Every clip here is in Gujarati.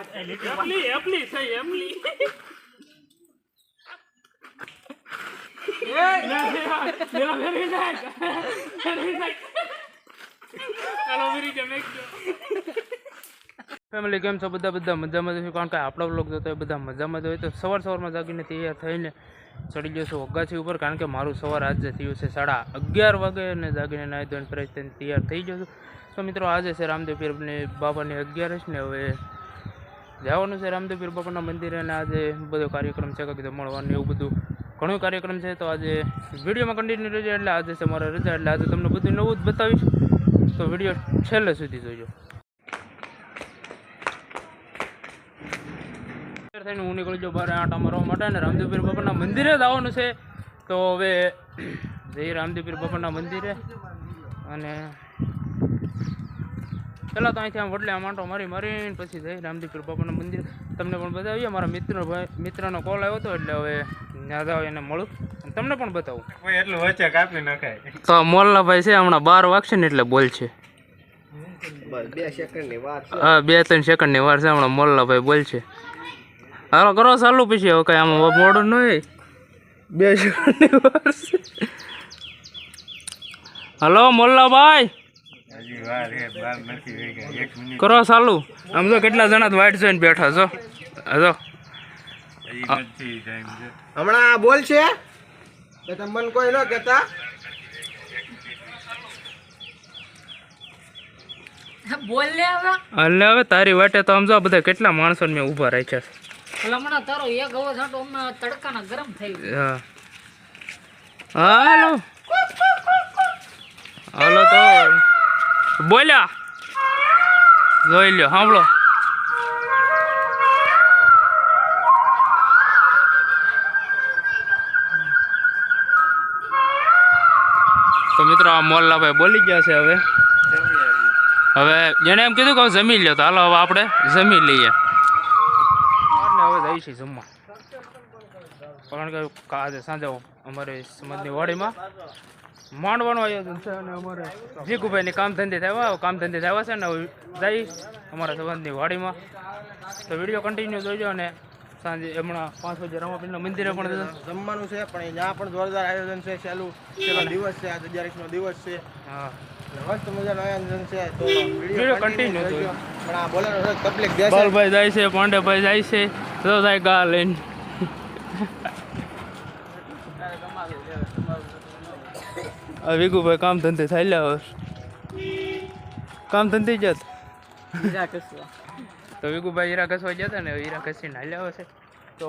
એપલી એપલી થઈ એપલી ફેમિલી કેમ છો બધા બધા મજામાં જ કારણ કે આપણો બ્લોગ જોતો બધા મજામાં જ હોય તો સવાર સવારમાં જાગીને તૈયાર થઈને ચડી જશું અગાસી ઉપર કારણ કે મારું સવાર આજે થયું છે સાડા અગિયાર વાગે અને જાગીને નાહી ધોઈને ફ્રેશ થઈને તૈયાર થઈ જશું તો મિત્રો આજે છે રામદેવ પીરની બાબાની અગિયારસ ને હવે જવાનું છે રામદેવ પીર બાપાના મંદિરે અને આજે બધો કાર્યક્રમ છે કે મળવાનું એવું બધું. ઘણો કાર્યક્રમ છે તો આજે વિડીયોમાં કન્ટિન્યુ રહેજો એટલે આજે છે મારા રજા, એટલે આજે તમને બધું નવું જ બતાવીશ. તો વીડિયો છેલ્લે સુધી જોજો. થઈને હું નીકળી જાઉં બહાર આંટા મારવા માટે અને રામદેવ પીર બાપાના મંદિરે જ આવવાનું છે. તો હવે જઈએ રામદેવ પીર બાપાના મંદિરે અને પહેલાં તો અહીંથી આમ વડલે આમ આંટો મારી મારીને પછી જઈ રામદેવ પીર બાપાના મંદિર. તમને પણ બતાવીએ મારા મિત્રનો ભાઈ મિત્રનો કોલ આવ્યો હતો એટલે હવે નાદાવ એને મળું. અને તમને પણ બતાવું. એટલું વચ્ચે કાપી નાખાય તો મોલના ભાઈ છે હમણાં બાર વાગશે ને એટલે બોલ છે. બે સેકન્ડની વાત હા બે ત્રણ સેકન્ડની વાર છે હમણાં મોલ્લાભાઈ બોલ છે. હાલો કરો ચાલુ પછી હવે કઈ આમાં મોડું નહીં હોય. બે સેકન્ડની વાર છે. હલો મોલ્લાભાઈ હજી કરો ચાલુ. આમ તો કેટલા જણા વાઇટ જોઈને બેઠા છો. જો. હજી નથી ટાઈમ છે. હમણાં બોલ છે? કે મને કોઈ ન કહેતા. બોલ લે હવે. એટલે હવે તારી વાટે તો આમ બધા કેટલા માણસો મેં ઊભા રાખ્યા હમણાં તારો એક અવાજ હાટો હમણાં તડકાના ગરમ થઈ છે હા. હાલો. હાલો તો. બોલ્યા? જોઈ લ્યો, સાંભળો. તો મિત્રો, આ મોલ્લાભાઈ બોલી ગયા છે હવે. હવે જેને એમ કીધું કે હવે જમી લ્યો, તો હાલો હવે આપણે જમી લઈએ. હવે જઈ છે જમવા. કારણ કે આજે સાંજે અમારી સમાજની વાડીમાં માંડવાનું આયોજન છે અને અમારે જીગુભાઈની કામ ધંધે થયા કામ ધંધે થયા છે ને જઈ અમારા સમાજની વાડીમાં. તો વીડિયો કન્ટિન્યુ જોઈજો અને સાંજે હમણાં પાંચ વાગે રામાપીરના મંદિરે પણ જમવાનું છે પણ અહીંયા પણ જોરદાર આયોજન છે છેલ્લું છેલ્લો દિવસ છે આજે અગિયારસનો દિવસ છે. હા. મસ્ત મજાનું આયોજન છે તો વીડિયો કન્ટિન્યુ જોજો. પણ આ બોલાનો તકલીફ બાલભાઈ જાય છે પાંડેભાઈ જાય છે તો થાય ગા લઈને આ વિગુભાઈ કામ ધંધે થાય હવે કામ ધંધે જત તો વિગુભાઈ હીરા ઘસવા ગયા હતા ને હીરા ઘસીને હાલ્યા હશે. તો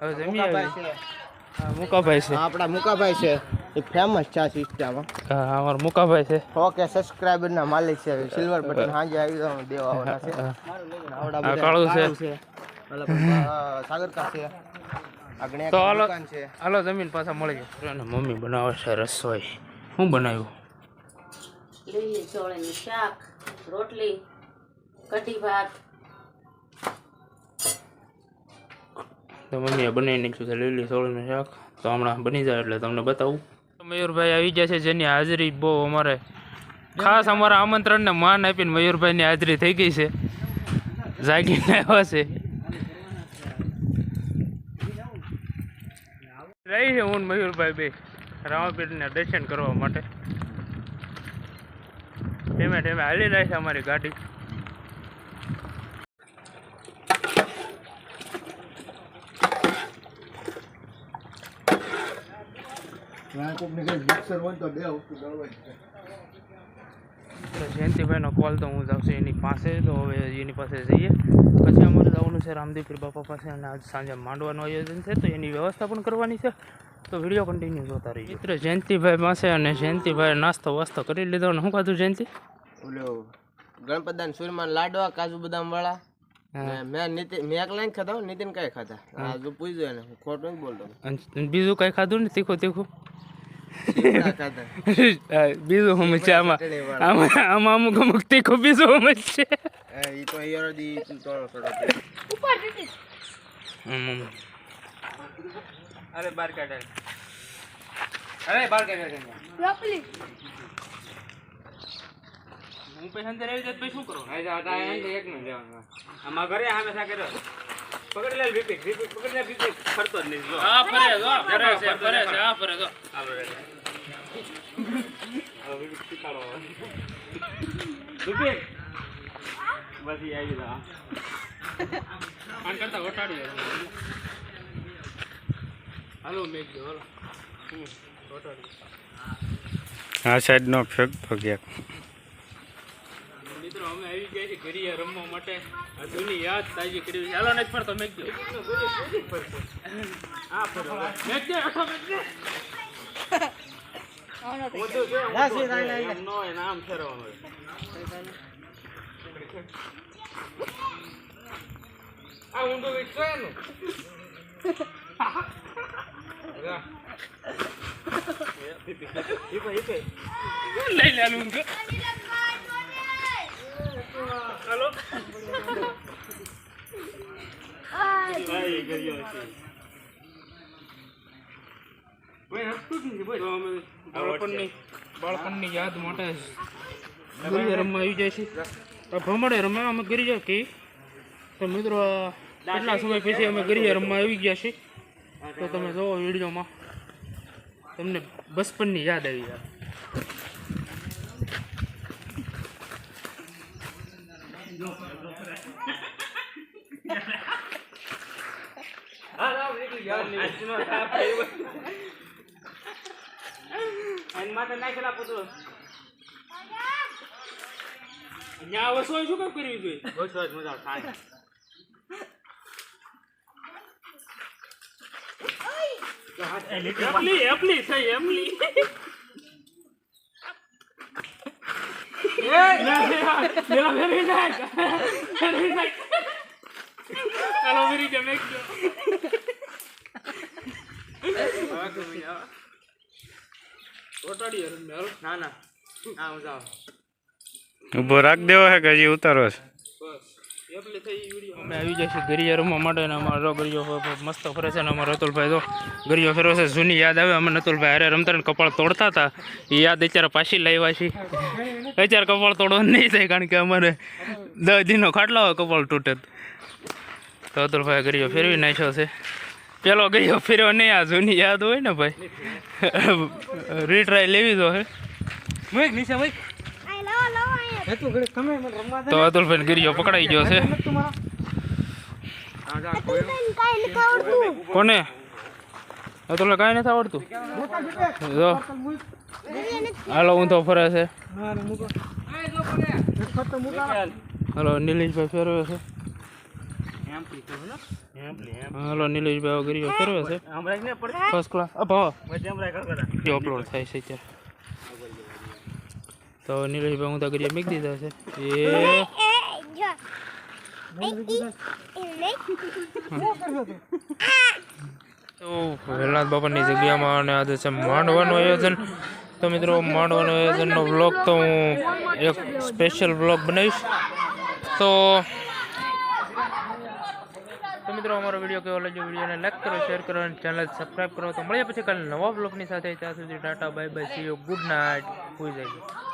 હવે જમી આવી મુકાભાઈ છે. આપણા મુકાભાઈ છે. એ ફેમસ ચા સિસ્ટમ હા અમાર મુકાભાઈ છે. ઓકે સબસ્ક્રાઇબર ના માલિક છે. સિલ્વર બટન હાજે આવી જવાનું દેવા આવવાના છે આવડા બધા કાળું છે. સાગરકા છે. તો હાલો હાલો જમીન પાછા મળી જાય મમ્મી બનાવે છે રસોઈ. શું બનાવ્યું? લીલી ચોળીનું શાક રોટલી કઢી ભાત. તો મમ્મીએ બનાવી નાખ્યું છે લીલી સોળીનું શાક. તો હમણાં બની જાય એટલે તમને બતાવું. તો મયુરભાઈ આવી ગયા છે જેની હાજરી બહુ અમારે ખાસ અમારા આમંત્રણને માન આપીને મયુરભાઈની હાજરી થઈ ગઈ છે. જાગીને આવ્યા છે. રહી છે હું મયુરભાઈ બે રામાપીરના દર્શન કરવા માટે. ધીમે ધીમે હાલી રહી છે અમારી ગાડી. તો જયંતિભાઈનો કોલ તો હું જાઉં છું એની પાસે તો હવે એની પાસે જઈએ. પછી અમારે જવાનું છે રામદેવપીર બાપા પાસે અને આજ સાંજે માંડવાનું આયોજન છે તો એની વ્યવસ્થા પણ કરવાની છે. તો વીડિયો કન્ટિન્યુ જોતા રહીએ મિત્ર જયંતિભાઈ પાસે અને જયંતિભાઈ નાસ્તો વાસ્તો કરી લીધો અને શું ખાધું જયંતિ? ઓલો ગણપતદાન સુરમાન લાડવા કાજુ બદામ વાળા. મેં નીતિન મેં એકલા ખાધા નીતિન કઈ ખાધા. આ જો પૂછ્યું એને ખોટું બોલતો બીજું કઈ ખાધું ને તીખું તીખું બીજું સમજ છે આમાં આમાં અમુક અમુક તીખું બીજું છે હમ. અરે બાર કાઢે અરે બાર કાઢે હું પૈસા અંદર આવી જાય તો પછી શું કરવાનું આમાં ઘરે સામે કર્યો. પકડી લે વિપિક વિપિક પકડી લે વિપિક ફરતો જ નહીં જો. આ ફરે જો ફરે છે ફરે છે આ ફરે જો. હવે વિપિક શીખાડો વિપિક બસ ઈ આવી જા આન કરતા વટાડી હાલો મેક આ નો ફેક ફગ્યા આવી ગયા છે ઘડીએ રમવા માટે. આ જૂની યાદ તાજી કરી ચાલો ફરતો મેક દો આ ફરો મેં દે આખો નો ને આમ ફેરવાનું આ એનું. હિપે. લઈ લે આલું કે હાલો ભાઈ કર્યો છે ભાઈ હસતું જ નથી તો ભાઈ અમે બાળપણની યાદ માટે રમવા આવી જાય છે ભમડે રમવા અમે જાય કે તો મિત્રો કેટલા સમય પછી અમે ઘડીએ રમવા આવી ગયા છીએ તો તમે જોવો વિડીયોમાં. તમને બચપનની યાદ આવી જાય હા રાવ નીકળી યાર નહીં આજનો તાપ આવ્યો. આને માથે નાખેલા પુત્રો ત્યાં વસવાય શું કામ કરવી જોઈએ બસ મજા. થાય એમલી એમલી થઈ, એમલી પેલા ફેરવી Mira, ફેરવી નાખ ચાલો ફેરી જા મેક દો ઓટાડી યાર મેલ ના ના. હા મજા આવે. ઊભો રાખ દેવો હે કે હજી ઉતારો છે? બસ. અમે આવી જશે ગરિયા રમવા માટે અને અમારો ગરિયો મસ્ત ફરે છે ને અમારો રતુલભાઈ તો ગરિયો ફેરવો છે જૂની યાદ આવે અમે નતુલભાઈ હારે રમતા ને કપાળ તોડતા હતા. એ યાદ અત્યારે પાછી લાવ્યા છે અત્યારે કપાળ તોડવાનું નહીં થાય કારણ કે અમારે દસ દિનનો ખાટલા હોય કપાળ તૂટે તો. અતુલભાઈ ગરિયો ફેરવી નાખ્યો છે. પેલો ગરિયો ફેરવો નહીં આ જૂની યાદ હોય ને ભાઈ. રીટ્રાય લેવી તો હે. નીચે મુઈક તો અતુલભાઈ ગીરીઓ પકડાઈ ગયો છે. કોને? અતુલ કાંઈ નથી આવડતું? જો. હાલો ઊંધો ફરે છે. હાલો નીલેશભાઈ ફેરવે છે. હલો નીલેશભાઈ હે એમ લે એમ હાલો નિલેશભાઈ ગરિયો ફેરવે છે ફર્સ્ટ ક્લાસ અભાવ અપલોડ થાય છે અત્યારે. તો નીલેશભાઈ, હું તો ગરિયા મેક દીધા છે. એ. તો વેલનાથ બાપાની જગ્યામાં અને આજે છે માંડવાનું આયોજન. તો મિત્રો, માંડવાનું આયોજનનો બ્લોગ તો હું એક સ્પેશિયલ બ્લોગ બનાવીશ. તો તો મિત્રો, અમારો વીડિયો કેવો લાગ્યો? વિડીયોને લાઈક કરો શેર કરો અને ચેનલ સબસ્ક્રાઈબ કરો. તો મળીએ પછી કાલે નવા બ્લોગની સાથે. ત્યાં સુધી tata bye bye see you good night હોઈ જાય